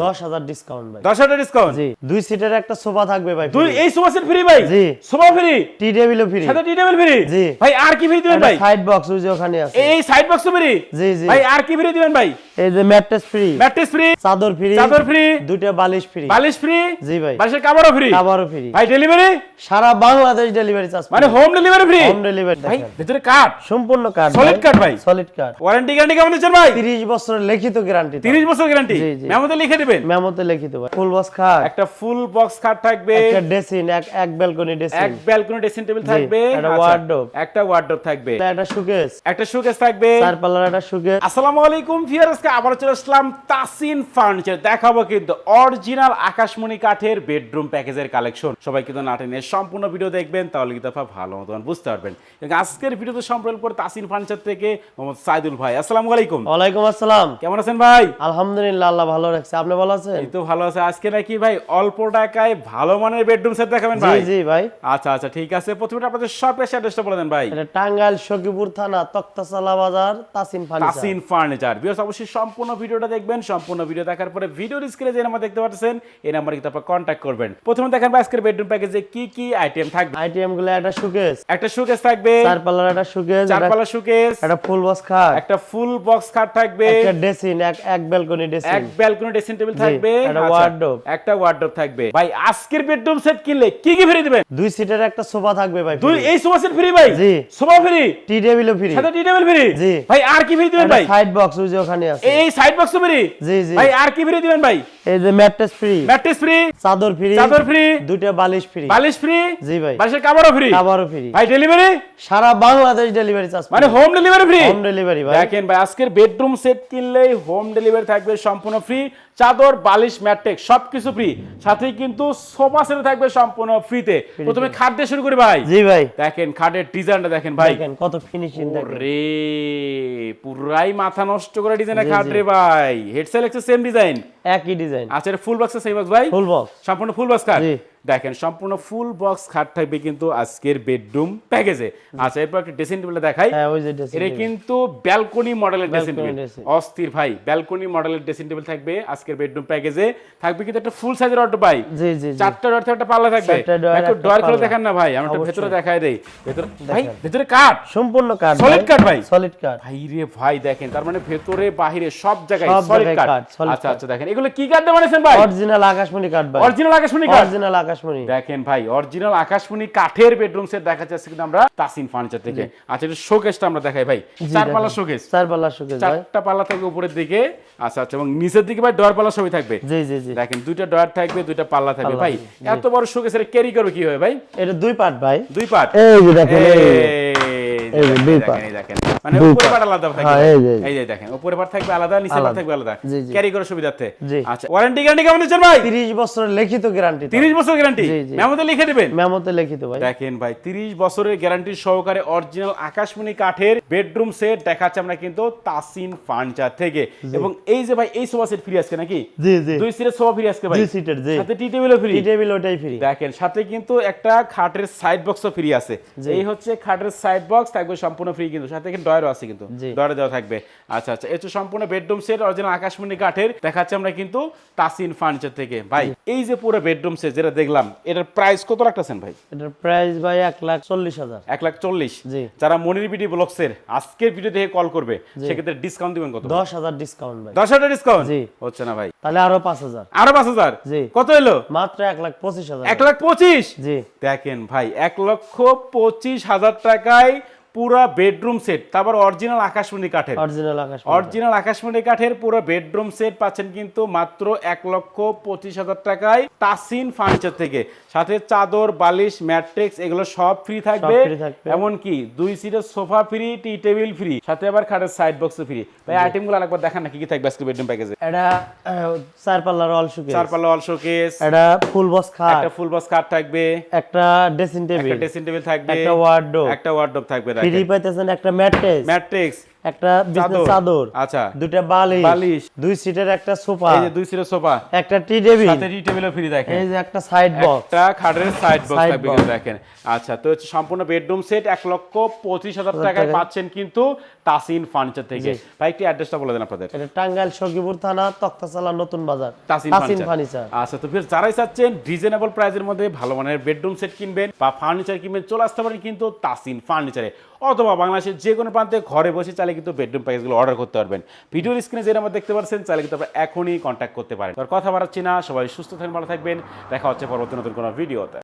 দশ হাজার ডিসকাউন্ট ভাই। দশ হাজার ডিসকাউন্ট জি। দুই সিটের একটা সোফা থাকবে ভাই দুই এই সোফা সেট ফ্রি ভাই? জি। সোফা ফ্রি টি টেবিলও ফ্রি সাথে টি টেবিল ফ্রি জি। ভাই আর কি ফ্রি দিবেন ভাই? সাইড বক্স ওই যে ওখানে আছে। এই সাইড বক্স ফ্রি জি, জি। ভাই আর কি ফ্রি দিবেন ভাই? এই যে ম্যাট্রেস ফ্রি ম্যাট্রেস ফ্রি চাদর ফ্রি চাদর ফ্রি দুইটা বালিশ ফ্রি বালিশ ফ্রি জি ভাই। বালিশের কাভারও ফ্রি ফ্রি ভাই ডেলিভারি সারা বাংলাদেশ ডেলিভারি চার্জ মানে home delivery free home delivery ভাই ভিতরে কার্ড সম্পূর্ণ কার্ড Solid card ভাই? সলিড কার্ড ওয়ারেন্টি গ্যারান্টি কেমন দিচ্ছেন ভাই? 30 বছরের লিখিত গ্যারান্টি 30 বছর গ্যারান্টি। মেমোতে লিখে দিবেন? মেমোতে লিখিত ভাই। ফুল বক্স খাট একটা ফুল বক্স খাট থাকবে। একটা ড্রেসিং এক এক ব্যালকনি ড্রেসিং এক ব্যালকনি ড্রেসিং টেবিল থাকবে। একটা আচ্ছা, wardrobe। একটা ওয়ার্ডরোব থাকবে। একটা সুকেস একটা শোকেস থাকবে। চার পাল্লার একটা সুকেস আসসালামু আলাইকুম ভিউয়ার্সকে আবার চলে আসলাম তাসিন ফার্নিচার। দেখাবো কিন্তু অরিজিনাল আকাশমণি কাঠের বেডরুম প্যাকেজের কালেকশন সবাই কিন্তু নাটেনে সম্পূর্ণ ভিডিও দেখবেন তাহলে কিন্তু আপনারা ভালো মতন বুঝতে পারবেন। আজকের ভিডিওতে সম্পর্ক করে তাসিন ফার্নিচার থেকে মোহাম্মদ সাইদুল ভাই। আসসালামু আলাইকুম। ওয়ালাইকুম আসসালাম। কেমন আছেন ভাই? আলহামদুলিল্লাহ আল্লাহ ভালো রাখছে। আপনি ভালো আছেন? এই তো ভালো আছে। আজকে নাকি ভাই অল্প টাকায় ভালো মানের বেডরুম সেট দেখাবেন ভাই? জি ভাই। আচ্ছা আচ্ছা ঠিক আছে। প্রথমে আপনাদের সব এসে অ্যাড্রেসটা বলে দেন ভাই। এটা টাঙ্গাইল সখীপুর থানা তক্তাসালা বাজার Tasin furniture. Tasin furniture. Because অবশ্যই সম্পূর্ণ ভিডিওটা দেখবেন সম্পূর্ণ ভিডিও দেখার পরে ভিডিও স্ক্রিনে যে নাম্বার দেখতে পাচ্ছেন এই নাম্বারে কিন্তু আপনারা কন্ট্যাক্ট করবেন। প্রথমে দেখেন ভাই আজকের বেডরুম প্যাকেজে কি কি আইটেম থাকবে? আইটেমগুলো একটা সুকেস একটা শোকেস থাকবে। চার পাল্লার একটা সুকেস চার পাল্লা শোকেস একটা ফুল বক্স খাট। একটা ফুল বক্স খাট থাকবে। একটা ড্রেসিং এক এক ব্যালকনি ড্রেসিং এক ব্যালকনি ড্রেসিং টেবিল থাকবে। একটা আচ্ছা, wardrobe। একটা ওয়ার্ডরোব থাকবে। ভাই আজকের বেডরুম সেট কিনলে কি কি ফ্রি দিবেন? দুই সিটের একটা সোফা থাকবে ভাই দুই এই সোফা সেট ফ্রি ভাই? জি। সোফা ফ্রি টি টেবিলও ফ্রি সাথে টি টেবিল ফ্রি জি। ভাই আর কি ফ্রি দিবেন ভাই? সাইড বক্স ওই যে ওখানে আছে। এই সাইড বক্স ফ্রি জি, জি। ভাই আর কি ফ্রি দিবেন ভাই এই যে ম্যাট্রেস ফ্রি। Mattress free. চাদর ফ্রি। চাদর ফ্রি। দুইটা বালিশ ফ্রি। বালিশ ফ্রি। জি ভাই। বালিশের কাভারও ফ্রি। আবারও ফ্রি। ভাই ডেলিভারি সারা বাংলাদেশ ডেলিভারি চার্জ মানে home delivery free home delivery ভাই। দেখেন ভাই আজকের বেডরুম সেট কিনলেই হোম ডেলিভারি থাকবে সম্পূর্ণ ফ্রি চাদর বালিশ ম্যাট্রিক সবকিছু ফ্রি সাথে কিন্তু সোফা সেট থাকবে সম্পূর্ণ ফ্রিতে প্রথমে খাট দিয়ে শুরু করি ভাই। জি ভাই। দেখেন খাটের ডিজাইনটা দেখেন ভাই। দেখেন কত ফিনিশিং দেখেন। রে পুরাই মাথা নষ্ট করে ডিজাইনের খাট রে ভাই। হেডসেল একটা সেম ডিজাইন একই ডিজাইন আচ্ছা এটা ফুল বক্স সেই বক্স ভাই? ফুল বক্স সম্পূর্ণ ফুল বক্স কার জি। দেখেন সম্পূর্ণ ফুল বক্স খাট থাকবে কিন্তু আজকের বেডরুম প্যাকেজে আচ্ছা এরপর একটা ড্রেসিং টেবিলটা দেখাই। হ্যাঁ এটা কিন্তু ব্যালকনি মডেলের ড্রেসিং টেবিল অস্থির ভাই ব্যালকনি মডেলের ড্রেসিং টেবিল থাকবে আজকের বেডরুম প্যাকেজে থাকবে কিন্তু একটা ফুল সাইজের অটো ভাই জি জি জি। চারটা ডর একটা পাল্লা থাকবে। একটু ডর করে পাল্লা। দেখান না ভাই আমরা একটু ভেতরে দেখাই দেই। ভেতরে ভাই ভেতরে কাঠ। সম্পূর্ণ কাঠ Solid কাঠ ভাই? সলিড কাঠ। ভাই রে ভাই দেখেন তার মানে ভেতরে বাহিরে সব জায়গায় সলিড কাঠ। কাঠ, আচ্ছা আচ্ছা দেখেন এগুলো কি কাঠ বানিয়েছেন ভাই? অরিজিনাল আকাশমণি কাঠ ভাই। অরিজিনাল আকাশমণি কাঠ। অরিজিনাল আকাশমণি। দেখেন ভাই অরিজিনাল আকাশমণি কাঠের বেডরুম সেট দেখা যাচ্ছে কিন্তু আমরা তাসিন ফার্নিচার থেকে। আচ্ছা এটা শোকেসটা আমরা দেখাই ভাই। চার পাল্লা শোকেস চার পাল্লা ভাই। চারটা পাল্লা থাকবে উপরের দিকে। আচ্ছা আচ্ছা এবং নিচের দিকে ভাই ডয়ার পাল্লা সবই থাকবে। জি জি জি। দেখেন দুইটা ডয়ার থাকবে দুইটা পাল্লা থাকবে ভাই। এত বড় শোকেসের ক্যারি করবে কি হবে ভাই? এটা দুই পার্ট ভাই। দুই পার্ট এই যে দেখেন, এই দেখেন মানে উপরে। আলাদা থাকবে। হ্যাঁ, এই যে, দেখেন উপরে থাকবে আলাদা নিচে থাকবে আলাদা। ক্যারি করার সুবিধার্থে। আচ্ছা ওয়ারেন্টি গ্যারান্টি কেমন দিচ্ছেন ভাই? 30 বছরের লিখিত গ্যারান্টি 30 বছর গ্যারান্টি। মেমোতে লিখে দিবেন? মেমোতে লিখিত ভাই। দেখেন ভাই 30 বছরের গ্যারান্টি সহকারে অরিজিনাল আকাশমণি কাঠের বেডরুম সেট দেখাচ্ছে আমরা কিন্তু তাসিন ফার্নিচার থেকে। এবং এই যে ভাই এই সোফা সেট ফ্রি আজকে নাকি? জি জি। দুই সিটের সোফা ফ্রি আজকে ভাই। দুই সিটের জি। সাথে টি টেবিলও ফ্রি টি টেবিল ওটাই ফ্রি দেখেন সাথে কিন্তু একটা খাটের সাইড বক্সও ফ্রি আছে। এই হচ্ছে খাটের সাইড বক্স থাকবে সম্পূর্ণ ফ্রি কিন্তু। সাথে কিন্তু ডয়ারও আছে কিন্তু। ডয়ারে দেওয়া থাকবে। আচ্ছা আচ্ছা। হচ্ছে সম্পূর্ণ বেডরুম সেট অরিজিনাল আকাশমণি কাঠের। দেখাচ্ছে আমরা কিন্তু তাসিন ফার্নিচার থেকে। ভাই এই যে পুরো বেডরুম সেট যেটা দেখলাম এটার প্রাইস কত রাখতেছেন ভাই? এটার প্রাইস ভাই এক লাখ চল্লিশ হাজার। এক লাখ চল্লিশ। জি। যারা মনির বিডি ব্লগসের আজকের ভিডিও দেখে কল করবে সেক্ষেত্রে ডিসকাউন্ট দিবেন কত দশ হাজার ডিসকাউন্ট ভাই। দশ হাজার ডিসকাউন্ট জি। হচ্ছে না ভাই। তাহলে আরও পাঁচ হাজার। আরও পাঁচ হাজার? জি। কত এলো মাত্র এক লাখ পঁচিশ হাজার। এক লাখ পঁচিশ? জি। দেখেন ভাই এক লক্ষ পঁচিশ হাজার টাকায় পুরা বেডরুম সেট তারপর অরিজিনাল আকাশমণি কাঠের। অরিজিনাল আকাশ অরিজিনাল আকাশমণি কাঠের পুরো বেডরুম সেট পাচ্ছেন কিন্তু মাত্র এক লক্ষ পঁচিশ হাজার টাকায় তাসিন ফার্নিচার থেকে। সাথে চাদর বালিশ ম্যাট্রিক্স এগুলো সব ফ্রি থাকবে। এমনকি দুই সিটের sofa free tea table free সাথে আবার খাটের সাইড বক্স ফ্রি ভাই আইটেমগুলো আরেকবার দেখান না কি কি থাকবে আজকে বেডরুম প্যাকেজে এটা চার পাল্লার অল সুকেস চার পাল্লা অল শোকেস এটা ফুল বক্স খাট। একটা ফুল বক্স কাঠ থাকবে। একটা ড্রেসিং টেবিল একটা ড্রেসিং টেবিল থাকবে। একটা ওয়ার্ডরোব একটা ওয়ার্ডরোব থাকবে ফ্রি পাইতেছেন একটা ম্যাট্রেস ম্যাট্রিক্স একটা বিছনার চাদর আচ্ছা। দুইটা বালিশ বালিশ। দুই সিটের একটা সোফা এই যে দুই সিটের সোফা একটা টি টেবিল। সাথে টি টেবিলও ফ্রি দেখেন। এই যে একটা সাইড বক্স একটা খাটের সাইড বক্স থাকবে দেখেন। আচ্ছা তো হচ্ছে সম্পূর্ণ বেডরুম সেট এক লক্ষ পঁচিশ হাজার টাকায়। পাচ্ছেন কিন্তু তাসিন ফার্নিচার থেকে। ভাই একটি অ্যাড্রেসটা বলে দেন আপনাদের। এটা টাঙ্গাইল সখীপুর থানা তক্তাচালা নতুন বাজার। তাসিন ফার্নিচার আচ্ছা তো ফির যারাই চাচ্ছেন রিজনেবল প্রাইসের মধ্যে ভালো মানের বেডরুম সেট কিনবেন বা ফার্নিচার কিনবেন চলে আসতে পারেন কিন্তু তাসিন ফার্নিচারে অথবা বাংলাদেশের যে কোনো প্রান্তে ঘরে বসে চাইলে কিন্তু বেডরুম প্যাকেজগুলো অর্ডার করতে পারবেন। ভিডিওর স্ক্রিনে আমরা দেখতে পাচ্ছেন, চাইলে কিন্তু আপনারা এখনই কন্ট্যাক্ট করতে পারেন। তার কথা বাড়াচ্ছি না, সবাই সুস্থ থাকবেন, ভালো থাকবেন। দেখা হচ্ছে পরবর্তী নতুন কোনো ভিডিওতে